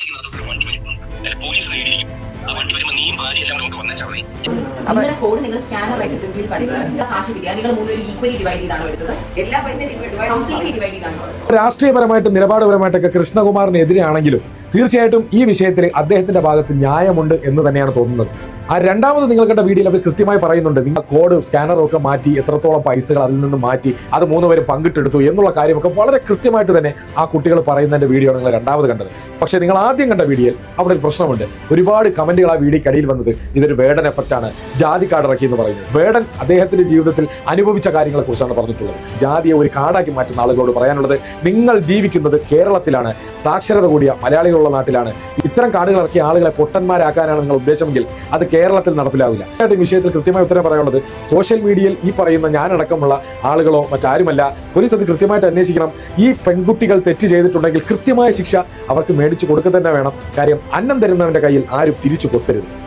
താമസിക്കുന്നിടത്ത് ഒരു വണ്ടി വരും പോലീസ് കയറിയിരിക്കും ആ വണ്ടി വരുമ്പോൾ നീയും ഭാര്യയെല്ലാം നമുക്ക് വന്നേച്ചാൽ മതി. നിങ്ങളുടെ കോഡ് നിങ്ങൾ സ്കാനർ ആയിട്ട് കാശ് കിട്ടിയ നിങ്ങൾ മൂന്നുപേരും ഈക്വലി ഡിവൈഡ് ചെയ്താണ് എടുത്തത്. എല്ലാ പൈസയും കംപ്ലീറ്റ്ലി ഡിവൈഡ് ചെയ്താണ്. രാഷ്ട്രീയപരമായിട്ടും നിലപാടുപരമായിട്ടൊക്കെ കൃഷ്ണകുമാറിനെതിരെയാണെങ്കിലും തീർച്ചയായിട്ടും ഈ വിഷയത്തിൽ അദ്ദേഹത്തിന്റെ ഭാഗത്ത് ന്യായമുണ്ട് എന്ന് തന്നെയാണ് തോന്നുന്നത്. ആ രണ്ടാമത് നിങ്ങൾ കണ്ട വീഡിയോയിൽ അവർ കൃത്യമായി പറയുന്നുണ്ട് നിങ്ങൾ കോഡ് സ്കാനറും ഒക്കെ മാറ്റി എത്രത്തോളം പൈസകൾ അതിൽ നിന്ന് മാറ്റി അത് മൂന്നുപേരും പങ്കിട്ടെടുത്തു എന്നുള്ള കാര്യമൊക്കെ വളരെ കൃത്യമായിട്ട് തന്നെ ആ കുട്ടികൾ പറയുന്നതിന്റെ വീഡിയോ ആണ് നിങ്ങൾ രണ്ടാമത് കണ്ടത്. പക്ഷേ നിങ്ങൾ ആദ്യം കണ്ട വീഡിയോയിൽ അവിടെ ഒരു പ്രശ്നമുണ്ട്. ഒരുപാട് കമന്റുകൾ ആ വീഡിയോക്കടിയിൽ വന്നത് ഇതൊരു വേടൻ എഫക്റ്റാണ് ആണ്. ജാതി കാടിറക്കി എന്ന് പറയുന്നത്. വേടൻ അദ്ദേഹത്തിന്റെ ജീവിതത്തിൽ അനുഭവിച്ച കാര്യങ്ങളെ കുറിച്ചാണ് പറഞ്ഞിട്ടുള്ളത്. ജാതിയെ ഒരു കാടാക്കി മാറ്റുന്ന ആളുകളോട് പറയാനുള്ളത് നിങ്ങൾ ജീവിക്കുന്നത് കേരളത്തിലാണ് സാക്ഷരത കൂടിയ മലയാളികളുള്ള നാട്ടിലാണ്. ഇത്തരം കാടുകൾ ഇറക്കിയ ആളുകളെ പൊട്ടന്മാരാക്കാനാണ് നിങ്ങൾ ഉദ്ദേശമെങ്കിൽ അത് കേരളത്തിൽ നടപ്പിലാവില്ല. ഈ വിഷയത്തിൽ കൃത്യമായി ഉത്തരം പറയാനുള്ളത് സോഷ്യൽ മീഡിയയിൽ ഈ പറയുന്ന ഞാനടക്കമുള്ള ആളുകളോ മറ്റാരുമല്ല. പോലീസ് അത് കൃത്യമായിട്ട് അന്വേഷിക്കണം. ഈ പെൺകുട്ടികൾ തെറ്റ് ചെയ്തിട്ടുണ്ടെങ്കിൽ കൃത്യമായ ശിക്ഷ അവർക്ക് മേടിച്ചു കൊടുക്കുക തന്നെ വേണം. കാര്യം അന്നം തരുന്നവന്റെ കയ്യിൽ ആരും തിരിച്ചു കൊത്തരുത്.